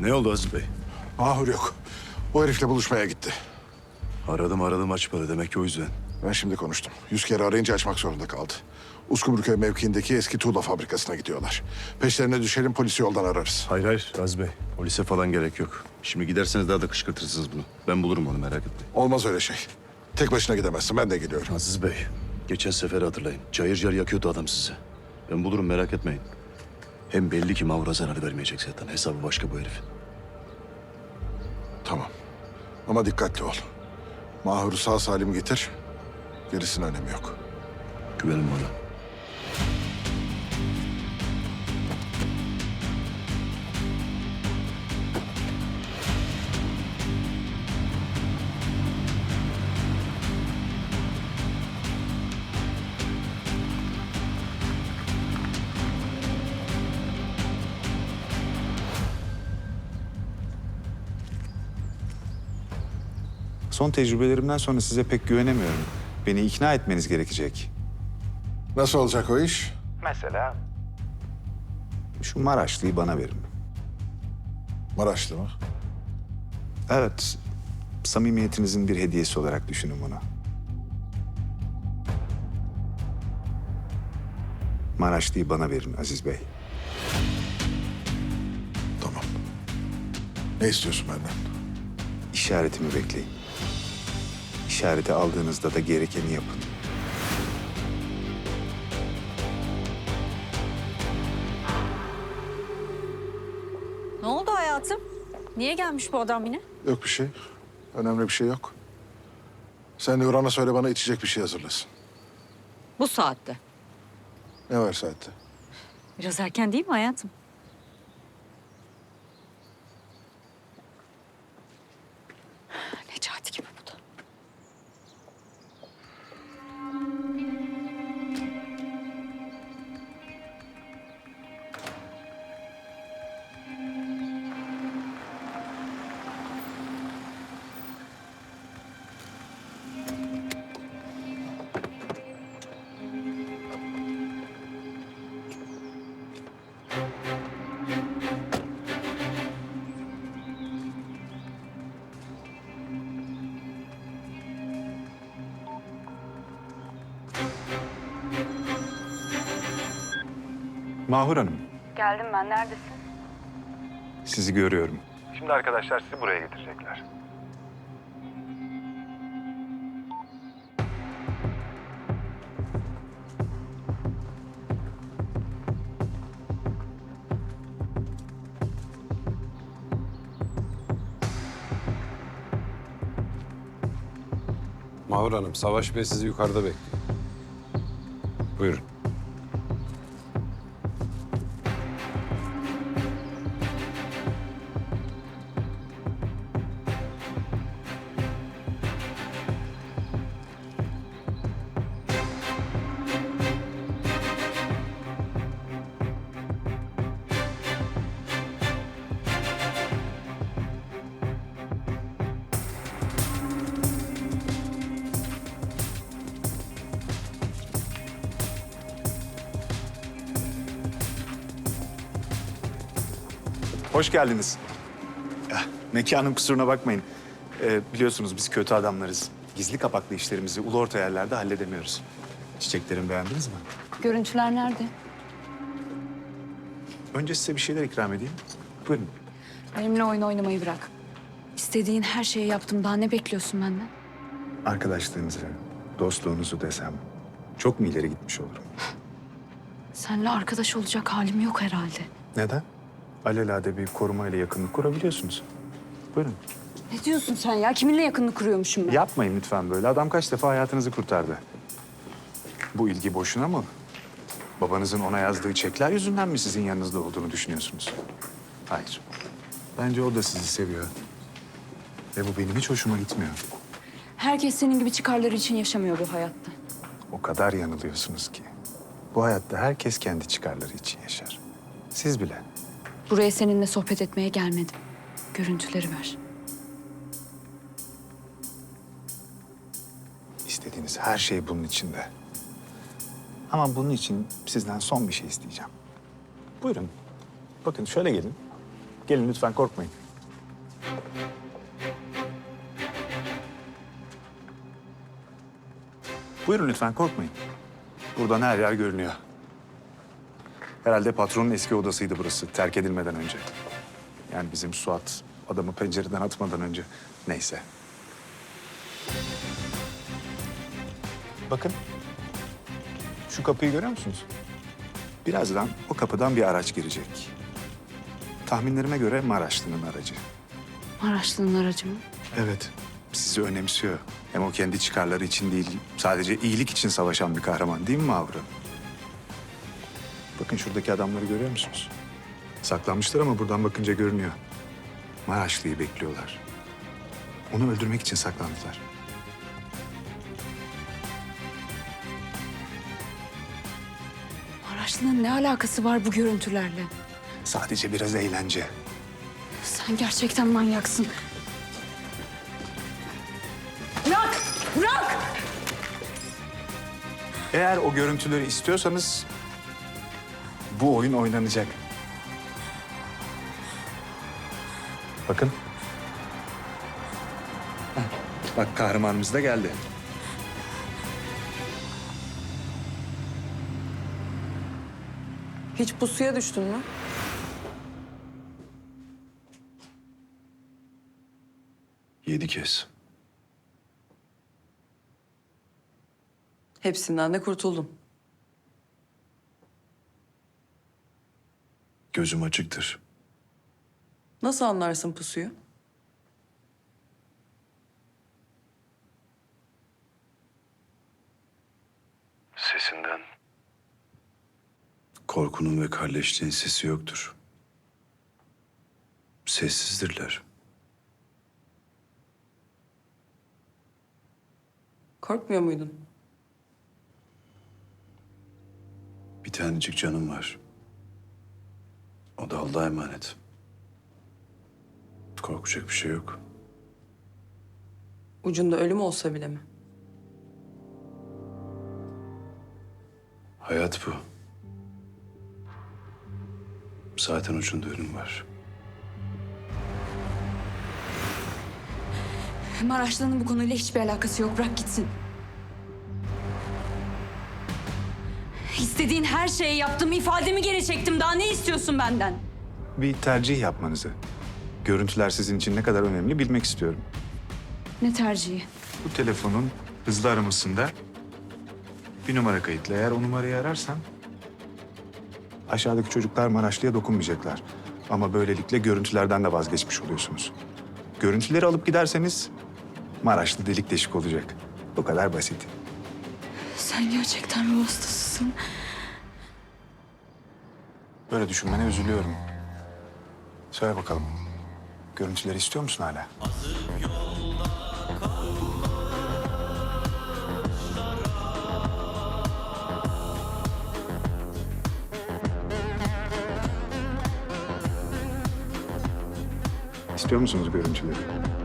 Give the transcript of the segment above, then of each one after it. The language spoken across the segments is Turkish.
Ne oldu Aziz Bey? Mahur yok. O herifle buluşmaya gitti. Aradım aradım açmadı demek ki o yüzden. Ben şimdi konuştum. Yüz kere arayınca açmak zorunda kaldı. Uskumruköy mevkiindeki eski tuğla fabrikasına gidiyorlar. Peşlerine düşelim polisi yoldan ararız. Hayır hayır Aziz Bey. Polise falan gerek yok. Şimdi giderseniz daha da kışkırtırsınız bunu. Ben bulurum onu merak etmeyin. Olmaz öyle şey. Tek başına gidemezsin. Ben de gidiyorum. Aziz Bey. Geçen seferi hatırlayın. Cayır cayır yakıyordu adam sizi. Ben bulurum merak etmeyin. Hem belli ki Mavra zarar vermeyecek zaten. Hesabı başka bu herifin. Tamam. Ama dikkatli ol. Mahur'u sağ salim getir. Gerisinin önemi yok. Güvenin bana. Son tecrübelerimden sonra size pek güvenemiyorum. Beni ikna etmeniz gerekecek. Nasıl olacak o iş? Mesela? Şu Maraşlı'yı bana verin. Maraşlı mı? Evet, samimiyetinizin bir hediyesi olarak düşünün bunu. Maraşlı'yı bana verin Aziz Bey. Tamam. Ne istiyorsun benden? İşaretimi bekleyin. İşareti aldığınızda da gerekeni yapın. Ne oldu hayatım? Niye gelmiş bu adam yine? Yok bir şey. Önemli bir şey yok. Sen Nurhan'a söyle bana içecek bir şey hazırlasın. Bu saatte. Ne var saatte? Biraz erken değil mi hayatım? Mahur Hanım, Geldim ben. Neredesin? sizi görüyorum. Şimdi arkadaşlar sizi buraya getirecekler. Mahur Hanım, Savaş Bey sizi yukarıda bekliyor. Buyurun. Hoş geldiniz. Ya, mekanın kusuruna bakmayın. Ee, biliyorsunuz biz kötü adamlarız. Gizli kapaklı işlerimizi ulu orta yerlerde halledemiyoruz. Çiçeklerimi beğendiniz mi? Görüntüler nerede? Önce size bir şeyler ikram edeyim. Buyurun. Benimle oyun oynamayı bırak. İstediğin her şeyi yaptım. Daha ne bekliyorsun benden? Arkadaşlığınızı, dostluğunuzu desem çok mu ileri gitmiş olurum? Seninle arkadaş olacak halim yok herhalde. Neden? Alelade bir koruma ile yakınlık kurabiliyorsunuz. Buyurun. Ne diyorsun sen ya? Kiminle yakınlık kuruyormuşum ben? Yapmayın lütfen böyle. Adam kaç defa hayatınızı kurtardı. Bu ilgi boşuna mı? Babanızın ona yazdığı çekler yüzünden mi sizin yanınızda olduğunu düşünüyorsunuz? Hayır. Bence o da sizi seviyor. Ve bu benim hiç hoşuma gitmiyor. Herkes senin gibi çıkarları için yaşamıyor bu hayatta. O kadar yanılıyorsunuz ki. Bu hayatta herkes kendi çıkarları için yaşar. Siz bile. Buraya seninle sohbet etmeye gelmedim. Görüntüleri ver. İstediğiniz her şey bunun içinde. Ama bunun için sizden son bir şey isteyeceğim. Buyurun. Bakın şöyle gelin. Gelin lütfen korkmayın. Buyurun lütfen korkmayın. Buradan her yer görünüyor. Herhalde patronun eski odasıydı burası terk edilmeden önce. Yani bizim Suat adamı pencereden atmadan önce. Neyse. Bakın. Şu kapıyı görüyor musunuz? Birazdan o kapıdan bir araç girecek. Tahminlerime göre Maraşlı'nın aracı. Maraşlı'nın aracı mı? Evet. Sizi önemsiyor. Hem o kendi çıkarları için değil, sadece iyilik için savaşan bir kahraman değil mi Mavra? Bakın şuradaki adamları görüyor musunuz? Saklanmışlar ama buradan bakınca görünüyor. Maraşlı'yı bekliyorlar. Onu öldürmek için saklandılar. Maraşlı'nın ne alakası var bu görüntülerle? Sadece biraz eğlence. Sen gerçekten manyaksın. Bırak! Bırak! Eğer o görüntüleri istiyorsanız bu oyun oynanacak. Bakın. Heh, Bak kahramanımız da geldi. Hiç pusuya düştün mü? Yedi kez. Hepsinden de kurtuldum. Gözüm açıktır. Nasıl anlarsın pusuyu? Sesinden. Korkunun ve kalleşliğin sesi yoktur. Sessizdirler. Korkmuyor muydun? Bir tanecik canım var. O da Allah'a emanet. Korkacak bir şey yok. Ucunda ölüm olsa bile mi? Hayat bu. Zaten ucunda ölüm var. Maraşlı'nın bu konuyla hiçbir alakası yok. Bırak gitsin. İstediğin her şeyi yaptım. ifademi geri çektim. Daha ne istiyorsun benden? Bir tercih yapmanızı. Görüntüler sizin için ne kadar önemli bilmek istiyorum. Ne tercihi? Bu telefonun hızlı aramasında bir numara kayıtlı. Eğer o numarayı ararsan aşağıdaki çocuklar Maraşlı'ya dokunmayacaklar. Ama böylelikle görüntülerden de vazgeçmiş oluyorsunuz. Görüntüleri alıp giderseniz Maraşlı delik deşik olacak. Bu kadar basit. Sen gerçekten ruh hastasısın. Böyle düşünmene üzülüyorum. Söyle bakalım. Görüntüleri istiyor musun hala? İstiyor musunuz görüntüleri?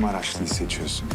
Maraşlı'yı seçiyorsun.